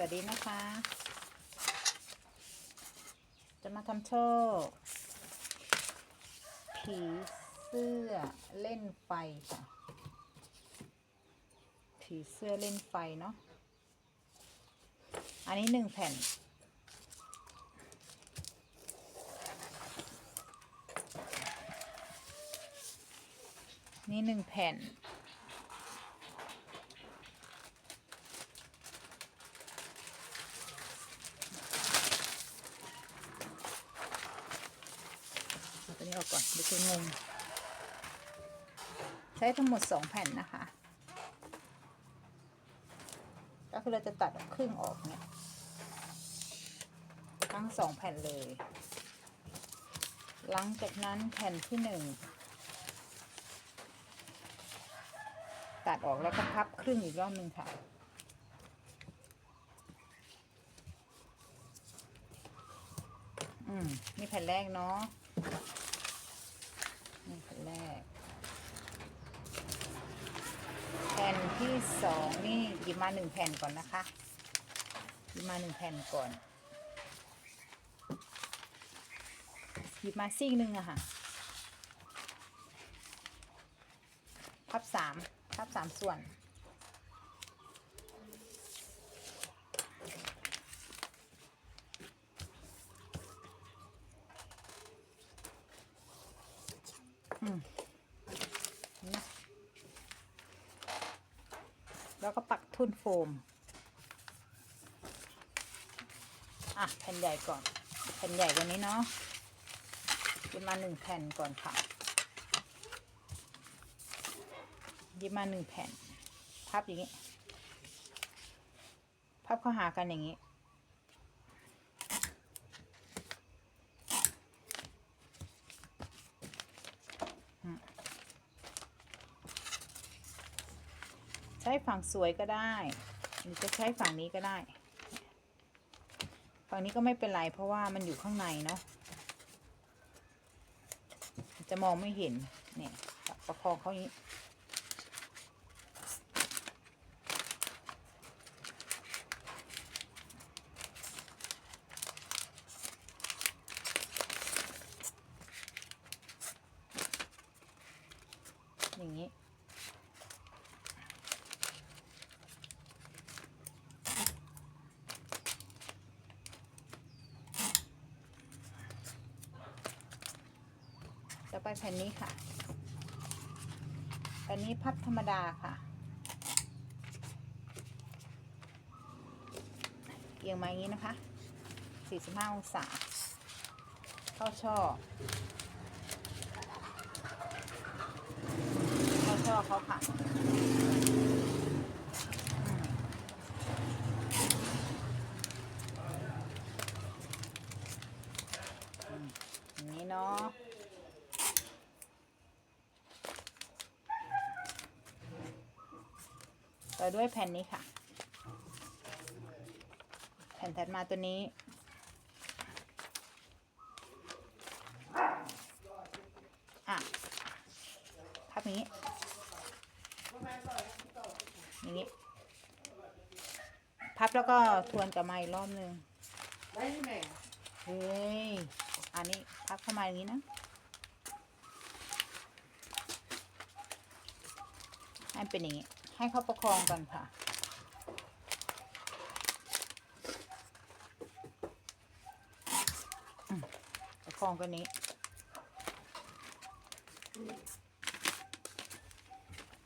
สวัสดีนะคะ จะมาทำโชว์ผีเสื้อเล่นไฟค่ะ ผีเสื้อเล่นไฟเนาะ อันนี้หนึ่งแผ่น นี่หนึ่งแผ่น ตัวนี้ออกก่อนเดี๋ยวจะงงใช้ทั้งหมดสองแผ่นนะคะ ก็คือเราจะตัดครึ่งออกเนี่ยทั้งสองแผ่นเลย หลังจากนั้นแผ่นที่หนึ่งตัดออกแล้วก็พับครึ่งอีกรอบหนึ่งค่ะอืมนี่แผ่นแรกเนาะ แผ่นแรก แผ่นที่สองนี่หยิบมาหนึ่งแผ่นก่อนนะคะหยิบมาหนึ่งแผ่นก่อนหยิบมาซีกหนึ่งอะค่ะพับสามพับสามส่วน อืมนะ แล้วก็ปักทุนโฟม อะ แผ่นใหญ่ก่อน แผ่นใหญ่กว่านี้เนาะยิบมาหนึ่งแผ่นก่อนค่ะยิบมาหนึ่งแผ่น พับอย่างนี้ พับเข้าหากันอย่างนี้ ช้ฝั่งสวยก็ได้ หรือจะใช้ฝั่งนี้ก็ได้ ฝั่งนี้ก็ไม่เป็นไรเพราะว่ามันอยู่ข้างในเนาะจะมองไม่เห็นเนี่ยประคองเขาอย่างนี้ ไปแผ่นนี้ค่ะแผ่นนี้พับธรรมดาค่ะ เอียงมาอย่างนี้นะคะ 45 องศา เข้าช่อ เข้าช่อเขาค่ะอย่างนี้เนาะ ต่อ ด้วยแผ่นนี้ค่ะ แผ่นถัดมาตัวนี้ อะพับอย่างนี้ อย่างนี้ พับแล้วก็ทวนกลับมาอีกรอบหนึ่งได้ไหมเฮ้ย อันนี้พับเข้ามาอย่างนี้นะให้เป็นอย่างนี้ ให้เขาประคองกันค่ะ ประคองกันนี้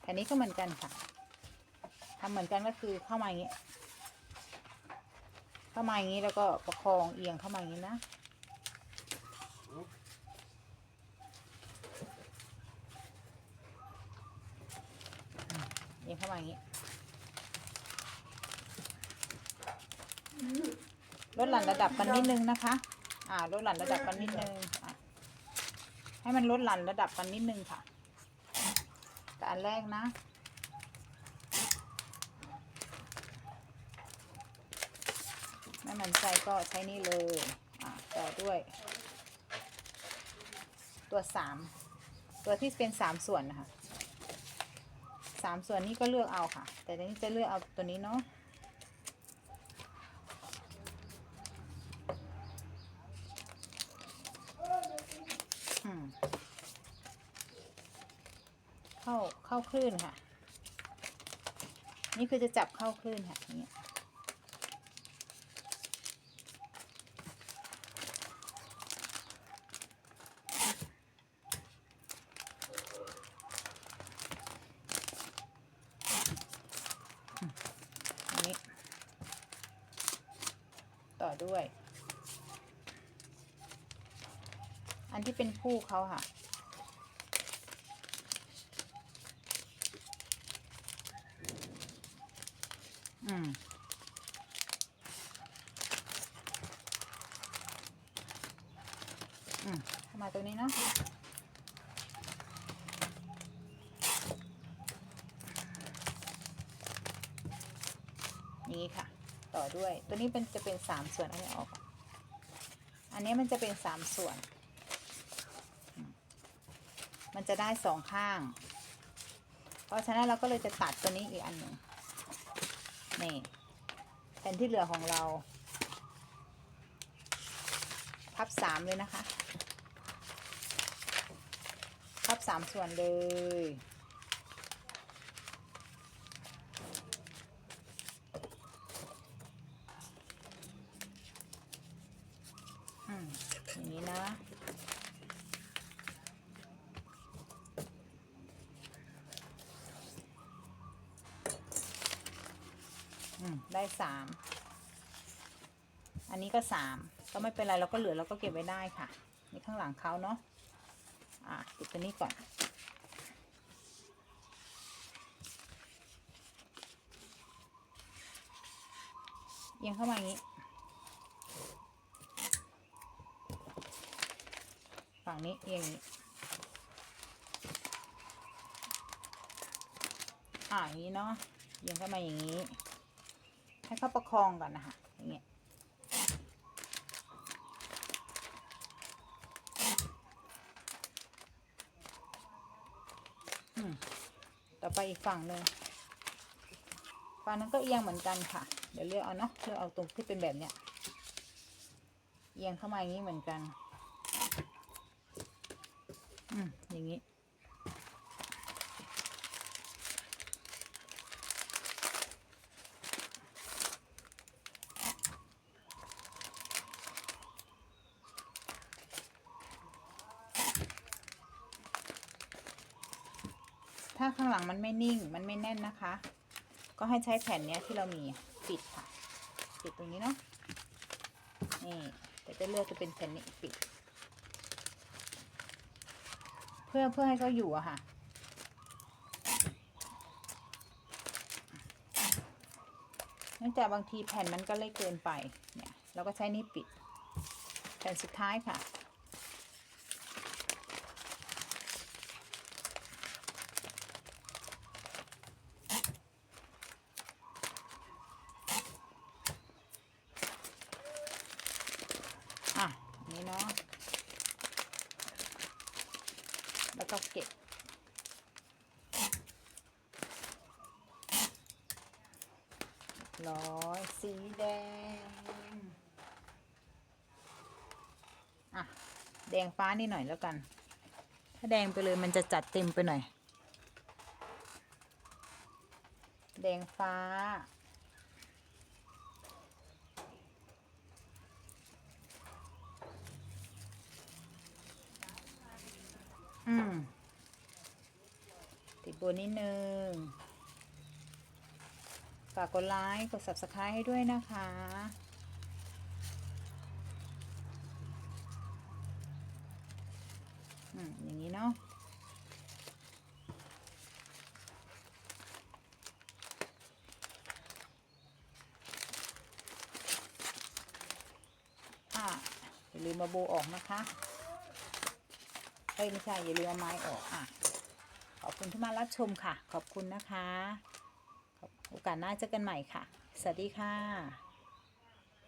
แผ่นนี้ก็เหมือนกันค่ะทำเหมือนกันก็คือเข้ามาอย่างนี้ เข้ามาอย่างนี้แล้วก็ประคองเอียงเข้ามาอย่างนี้นะ เอย่างนี้ลดหลั่นระดับกันนิดนึงนะคะ อ่าลดหลั่นระดับกันนิดนึงให้มันลดหลั่นระดับกันนิดนึงค่ะ แต่อันแรกนะไม่มันใจก็ใช้นี่เลยอ่าต่อด้วย ตัวสามตัวที่เป็นสามส่วนนะคะ สามส่วนนี้ก็เลือกเอาค่ะ แต่ในนี้จะเลือกเอาตัวนี้เนาะเข้าเข้าคลื่นค่ะ นี่คือจะจับเข้าคลื่นค่ะนี่ ต่อด้วย อันที่เป็นผู้เขาค่ะ อืมอืมเข้ามาตรงนี้เนาะ นี้ค่ะ ต่ อด้วย ตัวนี้เป็นจะเป็นสามส่วนอันนี้ออกอนอันนี้มันจะเป็นสามส่วน มันจะได้สองข้าง เพราะฉะนั้นเราก็เลยจะตัดตัวนี้อีกอันหนึ่งนี่แผ่นที่เหลือของเรา พับสามเลยนะคะ พับสามส่วนเลย อืม อย่างนี้นะ อืม ได้สาม อันนี้ก็สามก็ไม่เป็นไรเราก็เหลือเราก็เก็บไว้ได้ค่ะ นี่ข้างหลังเขาเนาะ อะติดตัวนี้ก่อนเอียงเข้ามาอย่างนี้ ฝั่งนี้เอียงอย่างนี้อ่าอย่างนี้เนาะเอียงเข้ามาอย่างนี้ ให้เขาประคองก่อนนะคะอย่างเงี้ยอืมต่อไปอีกฝั่งหนึ่งฝั่งนั้นก็เอียงเหมือนกันค่ะ เดี๋ยวเลือกเอาเนาะเลือกเอาตรงที่เป็นแบบเนี้ยเอียงเข้ามาอย่างนี้เหมือนกัน อืมอย่างนี้ ถ้างมันไม่นิ่งมันไม่แน่นนะคะ ก็ให้ใช้แผ่นเนี้ยที่เรามีปิดค่ะ ปิดตรงนี้เนาะนี่แต่จะเลือกจะเป็นแผ่นนี้ปิด เพื่อเพื่อให้เขาอยู่อะค่ะเนื่องจากบางทีแผ่นมันก็เล็กเกินไปเนี่ยเราก็ใช้นี่ปิด แผ่นสุดท้ายค่ะ อะอั นี้เนาะ แล้วก็เก็บ ร้อยสีแดง อะ แดงฟ้านี่หน่อยแล้วกัน ถ้าแดงไปเลยมันจะจัดเต็มไปหน่อย แดงฟ้า อืมติดบัวนิดนึง ฝากกดไลค์กด subscribe ให้ด้วยนะคะ อืม อย่างนี้เนาะอ่าอย่าลืมมาโบออกนะคะ อ้ยไม่ใช่อย่าลืมเอาไม้ออกอะ ขอบคุณที่มารับชมค่ะ ขอบคุณนะคะ โอกาสหน้าเจอกันใหม่ค่ะ สวัสดีค่ะ